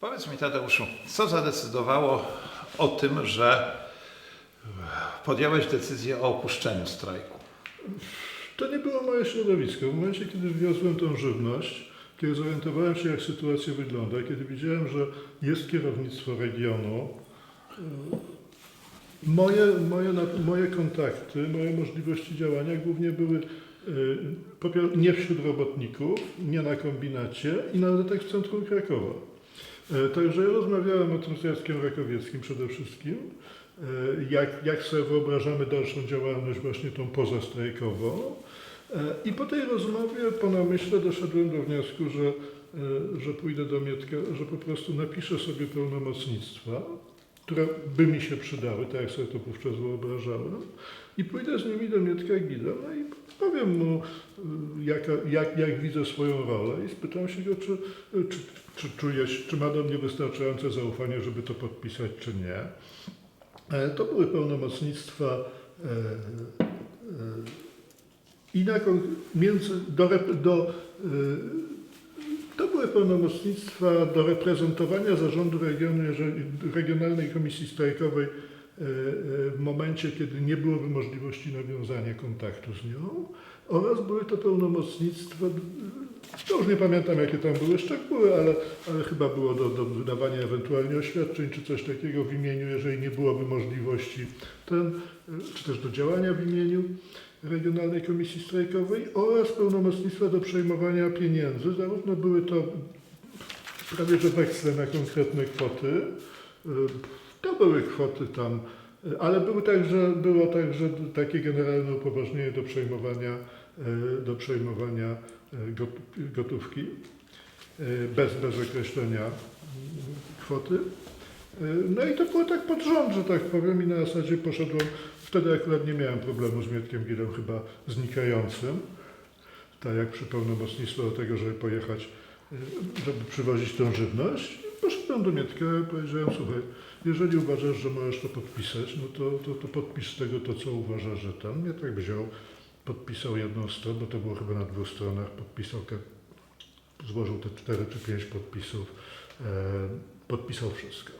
Powiedz mi Tadeuszu, co zadecydowało o tym, że podjąłeś decyzję o opuszczeniu strajku? To nie było moje środowisko. W momencie, kiedy wiozłem tą żywność, kiedy zorientowałem się, jak sytuacja wygląda, kiedy widziałem, że jest kierownictwo regionu, y, moje, moje, moje kontakty, moje możliwości działania głównie były pier- nie wśród robotników, nie na kombinacie i nawet w centrum Krakowa. E, Także rozmawiałem o tym z Jackiem Rakowieckim przede wszystkim, e, jak, jak sobie wyobrażamy dalszą działalność właśnie tą pozastrajkową. E, I po tej rozmowie, po namyśle doszedłem do wniosku, że, że pójdę do Mietka, że po prostu napiszę sobie pełnomocnictwa, które by mi się przydały, tak jak sobie to wówczas wyobrażałem, i pójdę z nimi do Mietka Gida, no i powiem mu, jaka, jak, jak widzę swoją rolę i spytam się go, czy, czy, czy, czuje, się- czy ma do mnie wystarczające zaufanie, żeby to podpisać, czy nie. E, To były pełnomocnictwa e, e, i na, między, do, do, to były pełnomocnictwa do reprezentowania zarządu regionu, Regionalnej Komisji Strajkowej w momencie, kiedy nie byłoby możliwości nawiązania kontaktu z nią oraz były to pełnomocnictwa, to już nie pamiętam jakie tam były szczegóły, ale, ale chyba było do, do wydawania ewentualnie oświadczeń czy coś takiego w imieniu, jeżeli nie byłoby możliwości ten, y, czy też do działania w imieniu Regionalnej Komisji Strajkowej oraz pełnomocnictwa do przejmowania pieniędzy. Zarówno były to prawie że weksle na konkretne kwoty. Y, To były kwoty tam, y, ale były także, było także takie generalne upoważnienie do przejmowania, do przejmowania gotówki y, bez, bez określenia kwoty. Y, No i to było tak pod rząd, że tak powiem, i na zasadzie poszedłem. Wtedy akurat nie miałem problemu z Mietkiem Gilem chyba znikającym. Tak jak przy pełnomocnictwie do tego, żeby pojechać, żeby przywozić tą żywność. Poszedłem do Mietka i powiedziałem, słuchaj, jeżeli uważasz, że możesz to podpisać, no to, to, to podpisz tego to, co uważasz, że ten. Mietek wziął, podpisał jedną stronę, bo to było chyba na dwóch stronach, podpisał, złożył te cztery czy pięć podpisów, e, podpisał wszystko.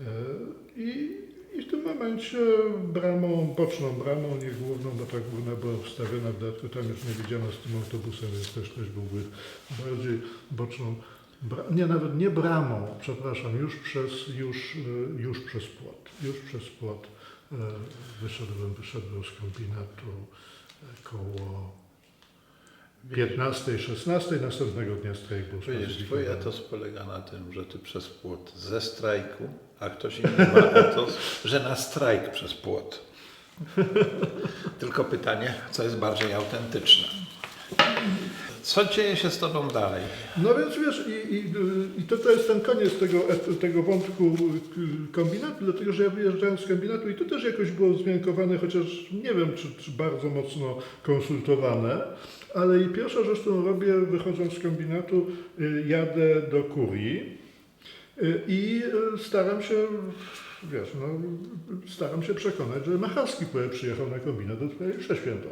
E, I, I w tym momencie bramą, boczną bramą, nie główną, bo ta główna była wstawiona w dodatku, tam już nie widziano z tym autobusem, więc też ktoś byłby bardziej boczną, bra, nie, nawet nie bramą, przepraszam, już przez, już, e, już przez płot, już przez płot wyszedłem, wyszedłem z kombinatu koło 15, 16, następnego dnia strajk był twój spacyfikowany. etos polega na tym, że ty przez płot ze strajku, a ktoś inny ma etos, że na strajk przez płot. Tylko pytanie, co jest bardziej autentyczne. Co dzieje się z tobą dalej? No więc wiesz, i, i, i to, to jest ten koniec tego, tego wątku y, kombinatu, dlatego że ja wyjeżdżałem z kombinatu i to też jakoś było zmiankowane, chociaż nie wiem, czy, czy bardzo mocno konsultowane, ale i pierwsza rzecz, którą robię, wychodząc z kombinatu, y, jadę do kurii i staram się, wiesz, no, staram się przekonać, że Macharski przyjechał na kombinat do twojej przeświętą.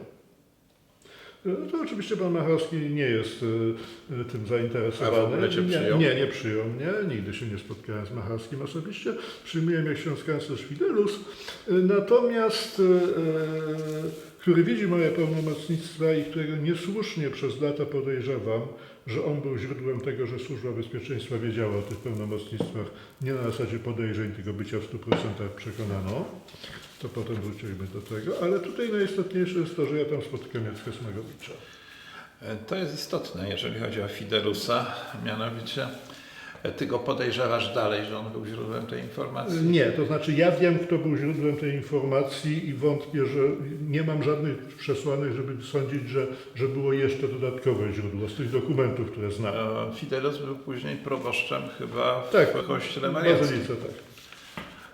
No To oczywiście pan Macharski nie jest y, y, tym zainteresowany. Nie, przyjął? nie, nie przyjął mnie. Nigdy się nie spotkałem z Macharskim osobiście. Przyjmuję jak ksiądz kanclerz Fidelus. Natomiast, który widzi moje pełnomocnictwa i którego niesłusznie przez lata podejrzewam, że on był źródłem tego, że Służba Bezpieczeństwa wiedziała o tych pełnomocnictwach nie na zasadzie podejrzeń, tylko bycia w 100% przekonaną. To potem wrócimy do tego, ale tutaj najistotniejsze jest to, że ja tam spotykam Jacka Smagowicza. E, To jest istotne, jeżeli chodzi o Fidelusa, mianowicie ty go podejrzewasz dalej, że on był źródłem tej informacji. Nie, to znaczy ja wiem, kto był źródłem tej informacji i wątpię, że nie mam żadnych przesłanek, żeby sądzić, że, że było jeszcze dodatkowe źródło z tych dokumentów, które znam. E, Fidelus był później proboszczem chyba w Tak, kościele mariackim. Bazylice, tak.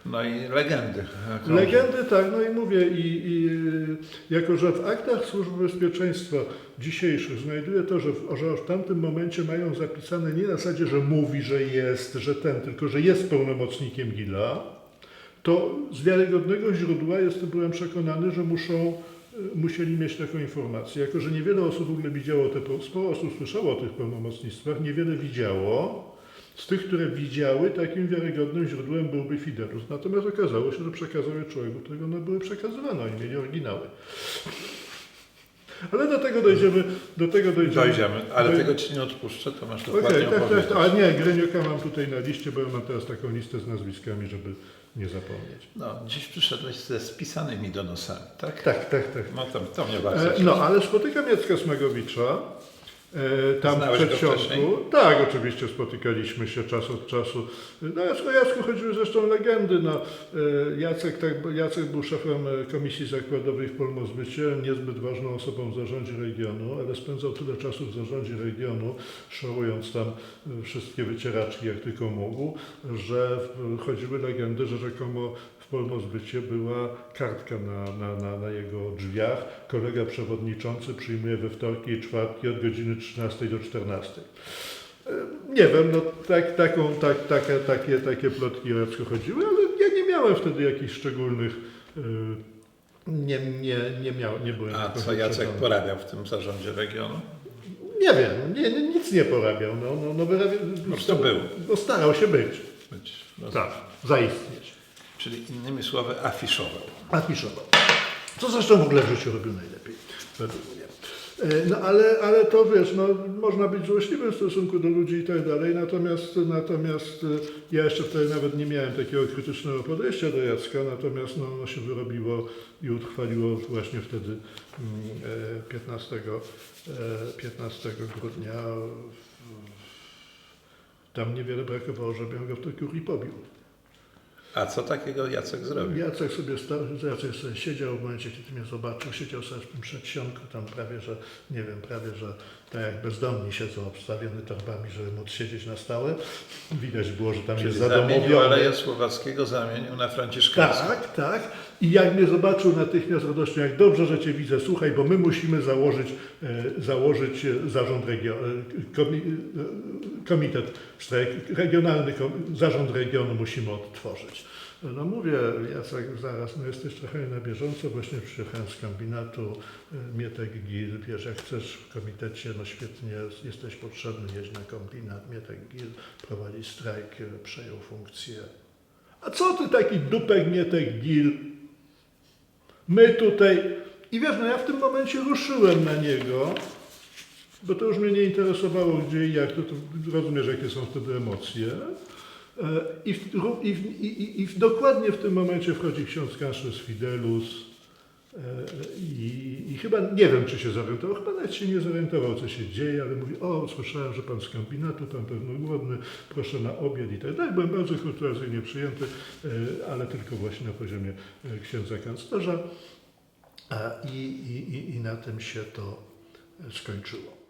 No i legendy. Legendy, tak, no i mówię, i, i jako że w aktach Służby Bezpieczeństwa dzisiejszych znajduje to, że w, że w tamtym momencie mają zapisane nie na zasadzie, że mówi, że jest, że ten, tylko że jest pełnomocnikiem Gila, to z wiarygodnego źródła jestem, byłem przekonany, że muszą, y, musieli mieć taką informację. Jako, że niewiele osób w ogóle widziało te, sporo osób słyszało o tych pełnomocnictwach, niewiele widziało, Z tych, które widziały, takim wiarygodnym źródłem byłby Fidelus. Natomiast okazało się, że przekazał je człowieku, którego one były przekazywane, oni mieli oryginały. Ale do tego dojdziemy, do tego dojdziemy. Dojdziemy, ale tego ci nie odpuszczę, to masz dokładnie tak, tak, opowiedzieć. tak. A nie, Grenioka mam tutaj na liście, bo ja mam teraz taką listę z nazwiskami, żeby nie zapomnieć. No, dziś przyszedłeś ze spisanymi donosami, tak? Tak, tak, tak. No to, to mnie bardzo E. No, ale spotykam Jacka Smagowicza. E, tam Znałeś w przedsionku. Tak, oczywiście spotykaliśmy się czas od czasu. No, Jacku, Jacku chodziły zresztą legendy. No, e, Jacek, tak, Jacek był szefem e, Komisji Zakładowej w Polmozbycie, niezbyt ważną osobą w zarządzie regionu, ale spędzał tyle czasu w zarządzie regionu, szorując tam wszystkie wycieraczki jak tylko mógł, że chodziły legendy, że rzekomo w Polmozbycie była kartka na, na, na, na jego drzwiach. Kolega przewodniczący przyjmuje we wtorki i czwartki od godziny 13 do 14. E, Nie wiem, no tak, taką, tak, takie, takie, takie plotki o Jacku chodziły, ale ja nie miałem wtedy jakichś szczególnych. e, Nie, nie, nie, miał, nie byłem. A co Jacek porabiał w tym zarządzie regionu? Nie wiem, nie, nic nie porabiał. No, no, no, wyrabia, Po prostu był. No, starał się być. Być, Tak, zaistnieć. Czyli innymi słowy afiszował. Afiszował. Co zresztą w ogóle w życiu robił najlepiej, według mnie. E, No ale, ale to wiesz, no, można być złośliwym w stosunku do ludzi i tak dalej, natomiast, natomiast e, ja jeszcze wtedy nawet nie miałem takiego krytycznego podejścia do Jacka, natomiast no, ono się wyrobiło i utrwaliło właśnie wtedy mm, e, 15, e, 15 grudnia. Tam niewiele brakowało, żebym go w tej kurii pobił. A co takiego Jacek zrobił? Jacek sobie, stał, Jacek sobie siedział w momencie, kiedy mnie zobaczył, siedział sobie w tym przedsionku, tam prawie, że, nie wiem, prawie, że tak jak bezdomni siedzą obstawiony torbami, żeby móc siedzieć na stałe. Widać było, że tam Czyli jest zadomowiony. Aleję Słowackiego zamienił na Franciszkańską. Tak, tak. I jak mnie zobaczył natychmiast radością, jak dobrze, że Cię widzę, słuchaj, bo my musimy założyć, e, założyć e, zarząd regionu, komi, e, komitet, strajk, regionalny zarząd regionu musimy odtworzyć. No mówię, Jacek, zaraz, no jesteś trochę na bieżąco, właśnie przyjechałem z kombinatu, Mietek Gil, wiesz, jak chcesz w komitecie, no świetnie, jesteś potrzebny, jeźdź na kombinat, Mietek Gil prowadzi strajk, przejął funkcję. A co ty taki dupek Mietek Gil? My tutaj... I wiesz, no ja w tym momencie ruszyłem na niego, bo to już mnie nie interesowało gdzie i jak, to, to rozumiesz jakie są wtedy emocje. E, I, w, i, i, i, dokładnie w tym momencie wchodzi ksiądz kanclerz Fidelus i, i chyba, nie wiem czy się zorientował, chyba nawet się nie zorientował co się dzieje, ale mówi, o słyszałem, że pan z kombinatu, pan pewno głodny, proszę na obiad i tak dalej. Byłem bardzo kurtuazyjnie przyjęty, e, ale tylko właśnie na poziomie e, księdza kanclerza. I, i, I na tym się to skończyło.